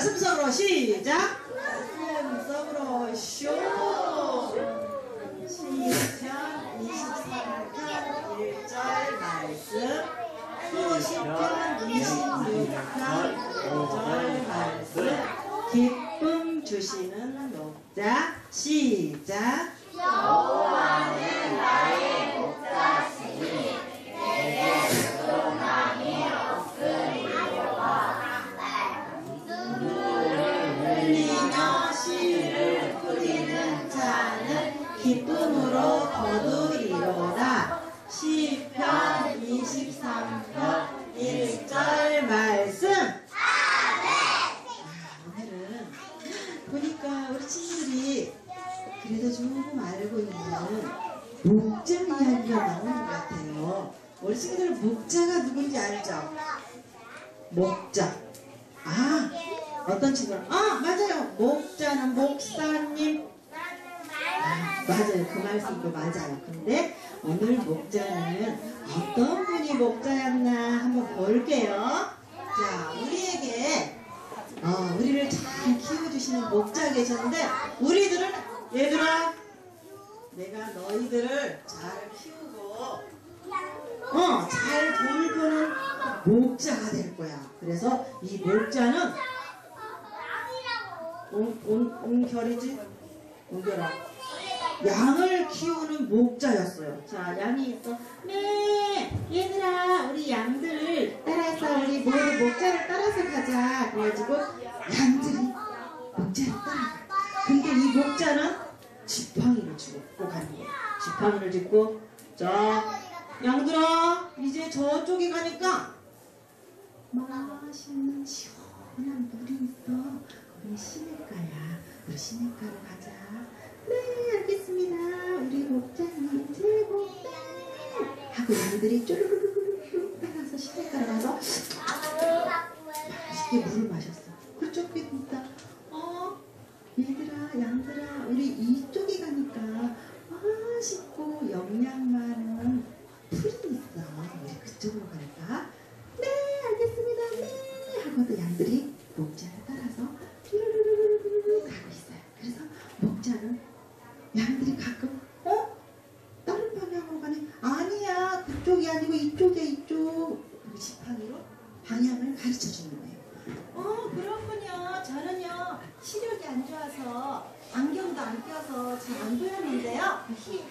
말씀 속으로 시작. 말씀 속으로 쇼. 시편 23편 1절 말씀. 또 시편 26편 5절 말씀. 기쁨 주시는 목자. 시작. 여호와 목자. 아, 어떤 친구는 아 맞아요. 목자는 목사님. 아, 맞아요. 그 말씀도 맞아요. 근데 오늘 목자는 어떤 분이 목자였나 한번 볼게요. 자 우리에게 어, 우리를 잘 키워주시는 목자 계셨는데 우리들은 얘들아 내가 너희들을 잘 키우고 어, 잘 돌보는 목자가 될 거야. 그래서 이 목자는 온결이지? 온결아. 양을 키우는 목자였어요. 자, 양이 있어. 네, 얘들아, 우리 양들을 따라서 우리 모두 목자를 따라서 가자. 그래가지고 양들이 목자를 따라가. 근데 이 목자는 지팡이를 쥐고 가는 거야. 지팡이를 짚고, 자, 양들아, 이제 저쪽에 가니까 맛있는 시원한 물이 있어. 우리 시냇가야. 우리 시냇가로 가자. 네, 알겠습니다. 우리 목자님 최고. 네. 하고 양들이 쭈르르르르 따라서 시냇가로 가서 맛있게 물을 양들이 목자를 따라서 쭈르르르르르 가고 있어요. 그래서 목자는 양들이 가끔 어? 다른 방향으로 가네. 아니야, 그쪽이 아니고 이쪽이야, 이쪽. 그 지팡이로 방향을 가르쳐 주는 거예요. 어, 그렇군요. 저는요, 시력이 안 좋아서 안경도 안 껴서 잘 안 보였는데요.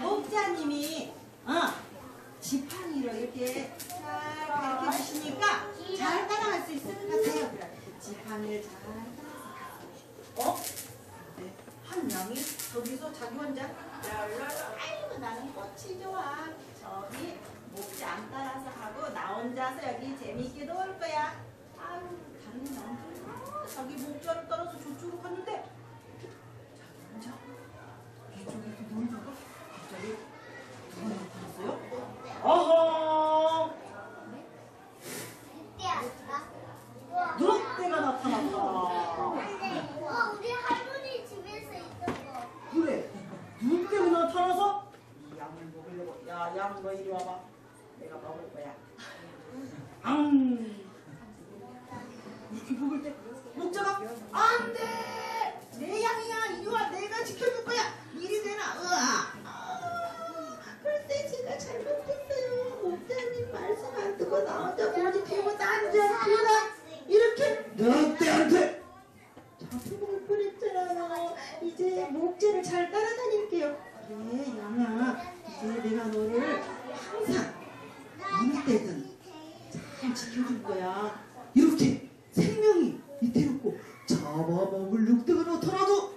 목자님이, 어, 지팡이로 이렇게 잘 가르쳐 주시니까 잘 따라갈 수 있을 것 같아요. 지팡이를 잘 따라서. 어? 네. 한 양이 저기서 자기 혼자 랄랄 아이고 나는 꽃이 좋아 저기 목자 안 따라서 하고 나 혼자서 여기 재밌게 놀 거야 아유 다른 양들 아, 자기 목자를 따라서 저쪽으로 갔는데 자기 혼자 이쪽에서 놀다가 갑자기 누가 나타났어요? 어허 누락대가 나타났다 어, 우리 할머니 집에서 있던 거. 그래 누구게 나타나서 이 양을 먹으려고 야 양 너 이리 와봐 내가 먹을 거야 앙 이렇게 먹을 때 목자가 안돼 내 양이야 이리 와 내가 지켜줄 거야 이리 되나 으아 아, 글쎄 제가 잘못했어요 목자님 말씀 안 듣고 나 혼자 고집 피우고 앉아 피우다 이렇게 너한테 잡혀먹을 뻔했잖아요. 이제 목재를 잘 따라다닐게요. 그래, 양아. 이제 내가 너를 항상 어느 때든 잘 지켜줄 거야. 이렇게 생명이 밑에놓고 잡아먹을 늑대가 나타나도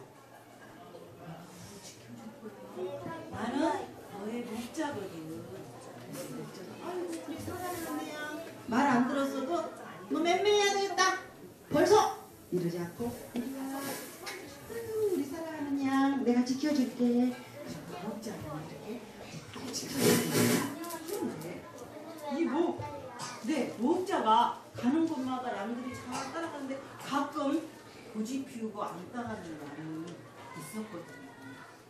나는 너의 목자거든. 아유, 우리 사랑하는 양. 말 안 들었어도 너 맴매해야 되겠다. 벌써 이러지 않고 우리야 아유, 우리 사랑하는 양 내가 지켜줄게 목자는 이렇게 잘 지켜줄게 이 목, 네 목자가 가는 곳마다 양들이 잘 따라가는데 가끔 고집 피우고 안 따라가는 양이 있었거든요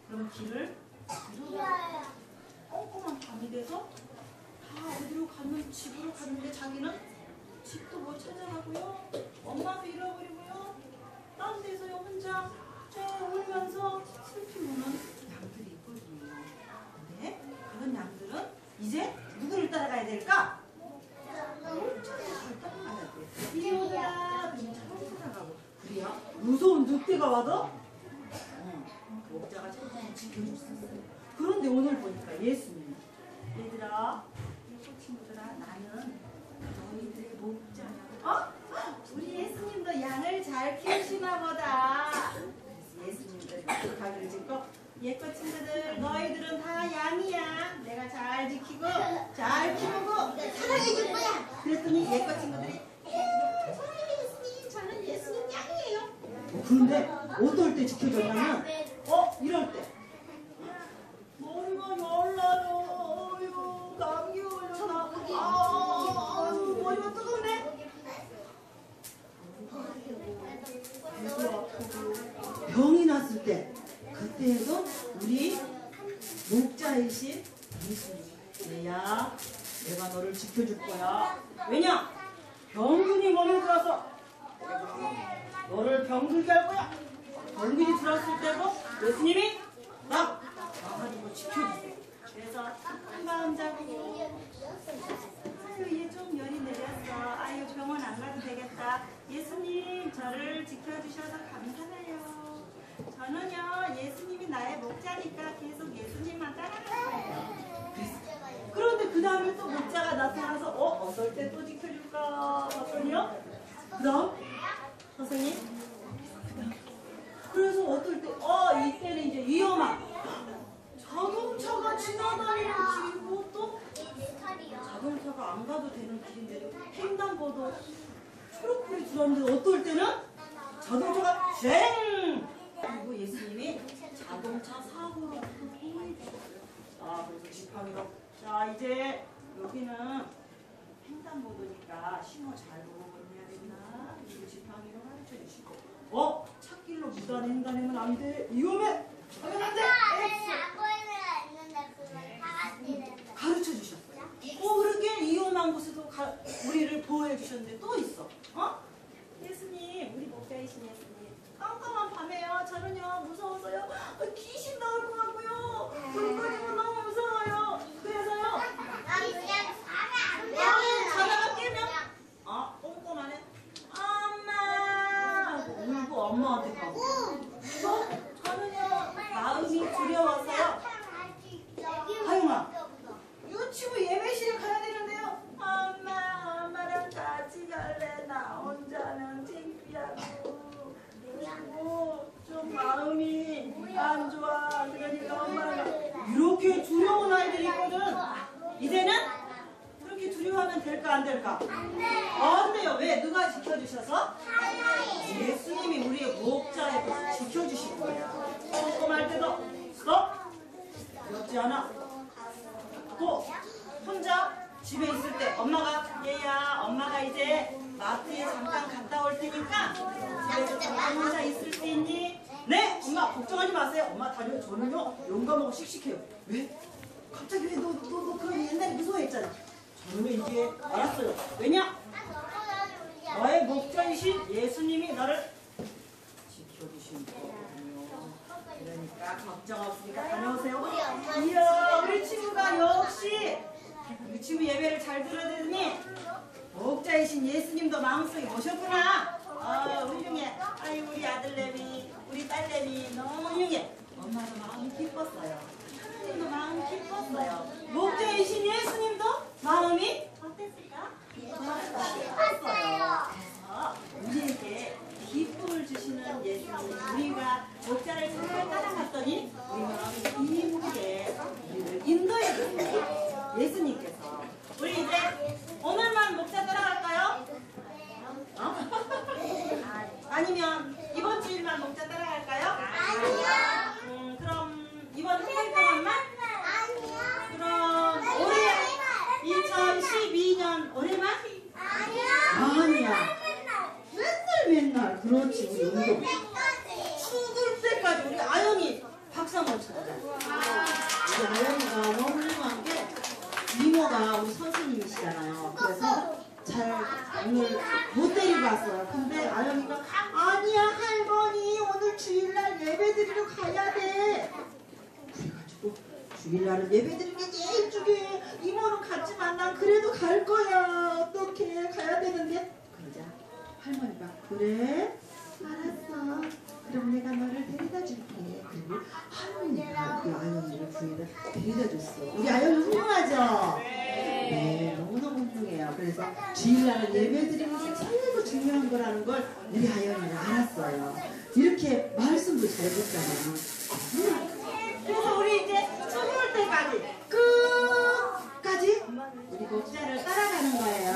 그럼 길을 꼼꼼한 밤이 돼서 집으로 갔는데 자기는 집도 못 찾아가고요. 엄마도 잃어버리고요. 딴 데서요 혼자 저 울면서 슬피 우는 양들이 있거든요. 근데 그런 양들은 이제 누구를 따라가야 될까? 목자를 따라가야 돼. 이리 오너라 그러면 잘 따라가고 그래야 무서운 늑대가 와도 어, 목자가 천천히 있어요. 그런데 오늘 보니까 예수님 얘들아 예수 친구들아 나는 너희들의 목자야. 어? 우리 예수님도 양을 잘 키우시나 보다. 이렇게 가게를 짓고 예뻐 친구들 너희들은 다 양이야. 내가 잘 지키고 잘 키우고 사랑해 줄 거야. 그랬더니 예뻐 친구들이 "에휴, 사랑해요 예수님 저는 예수님 양이에요. 어, 그런데 어떨 때 지켜줬냐면 어 이럴 때 병이 났을 때 그때에도 우리 목자이신 예수님 얘야 내가 너를 지켜줄 거야. 왜냐? 병균이 몸에 들어서 너를 병들게 할 거야. 병균이 들었을 때도 예수님이 나 와가지고 지켜주세요. 그래서 한 마음 잡고 아유 얘 좀 열이 내렸어. 아유 병원 안 가도 되겠다. 예수님 저를 지켜주셔서 감사해요 저는요 예수님이 나의 목자니까 계속 예수님만 따라갈 거예요. 그런데 그 다음에 또 목자가 나타나서 어? 어떨 때 또 지켜줄까? 봤더니요? 그 다음? 선생님? 그래서 어떨 때 어 이때는 이제 위험한. 자동차가 지나다니는 길이고 또 자동차가 안 가도 되는 길인데도 횡단보도 초록불이 들어왔는데 어떨 때는 자동차가 쉥 그리고 예수님이 자동차 사고로. 자 그래서 지팡이로 자 이제 여기는 횡단보도니까 신호 잘 보고 건너야 된다. 그리고 지팡이로 가르쳐 주시고 어 찾길로 무단 횡단하면 안 돼. 위험해. 하면 안 돼. 가르쳐 주셨어요. 어, 그렇게 위험한 곳에도 가, 우리를 보호해 주셨는데 또 있어. 어? 예수님, 우리 목자이신 예수님. 깜깜한 밤에요. 저는요, 무서워서요. 어, 귀신 나올 것 같고요. 불 꺼지면 너무 무서워요. 그래서요, 나는 자다가 깨면, 아, 꼼꼼하네. 엄마! 하고 울고 엄마한테 가고. 또, 저는요, 마음이 두려워서요. 하영아. 유치부 예배실에 가야 되는데요. 엄마, 엄마랑 같이 갈래. 나 혼자는 창피하고. 그리고 좀 마음이 안 좋아. 그러니까 엄마랑 이렇게 두려운 아이들이 있거든. 이제는 그렇게 될까 안 될까? 안 돼요. 왜? 누가 지켜주셔서? 예수님이 우리의 목자에 지켜주신 거야. 꼼꼼할 때도 스톱. 두렵지 않아. 또 혼자 집에 있을 때 엄마가 얘야 엄마가 이제 마트에 잠깐 갔다 올 테니까 집에서 잠깐 혼자 있을 수 있니? 네 엄마 걱정하지 마세요 엄마 다녀 저는요 용감하고 씩씩해요 왜? 갑자기 왜 너 너 너 그런 옛날에 무서워했잖아 저는 이제 알았어요. 왜냐? 너의 목자이신 예수님이 너를 지켜주신 거거든요. 그러니까 걱정 없으니까 다녀오세요. 이야 우리 친구가 역시 우리 친구 예배를 잘 들어드니 목자이신 예수님도 마음속에 오셨구나. 아 훌륭해. 아이 우리 아들내미 우리 딸내미 너무 훌륭해. 엄마도 마음이 기뻤어요 하나님도 마음이 기뻤어요. 목자이신 예수님도? 마음이? 어땠을까? 기뻤어요. 그래서 우리에게 기쁨을 주시는 예수님 우리가 목자를 잘 따라갔더니 우리 마음이 기쁘게 우리를 인도해 주세요 예수님께서 우리 이제 오늘만 목자 따라갈까요? 어? 아니면 이번 주일만 목자 따라갈까요? 음, 그럼 이번 주일 동안만? 그럼 올해 2012년 올해만? 아니야 맨날 맨날 그렇지 우리 운동 죽을 때까지 우리 아영이 박수 한번 쳐보자 우리 아영이가 너무 훌륭한 게 이모 이모가 우리 선생님이시잖아요. 그래서 잘 오늘 못 데리고 왔어요. 근데 아영이가 아니야 할머니 오늘 주일날 예배 드리러 가야 돼. 그래가지고 주일날은 예배 드리는 게 제일 중요해. 이모는 갔지만 난 그래도 갈 거야. 어떻게 가야 되는데? 그러자 할머니가 그래? 알았어. 그럼 내가 너를 데려다 줄게. 그리고 할머니가 그 아영이를 구해다 데려다 줬어. 우리 아영이 훌륭하죠? 주일날은 예배 드리는 게 최고 중요한 거라는 걸 우리 아영이는 알았어요. 이렇게 말씀도 잘 듣잖아요. 음. 그래서 우리 이제 초월 때까지 끝까지 우리 목자를 따라가는 거예요.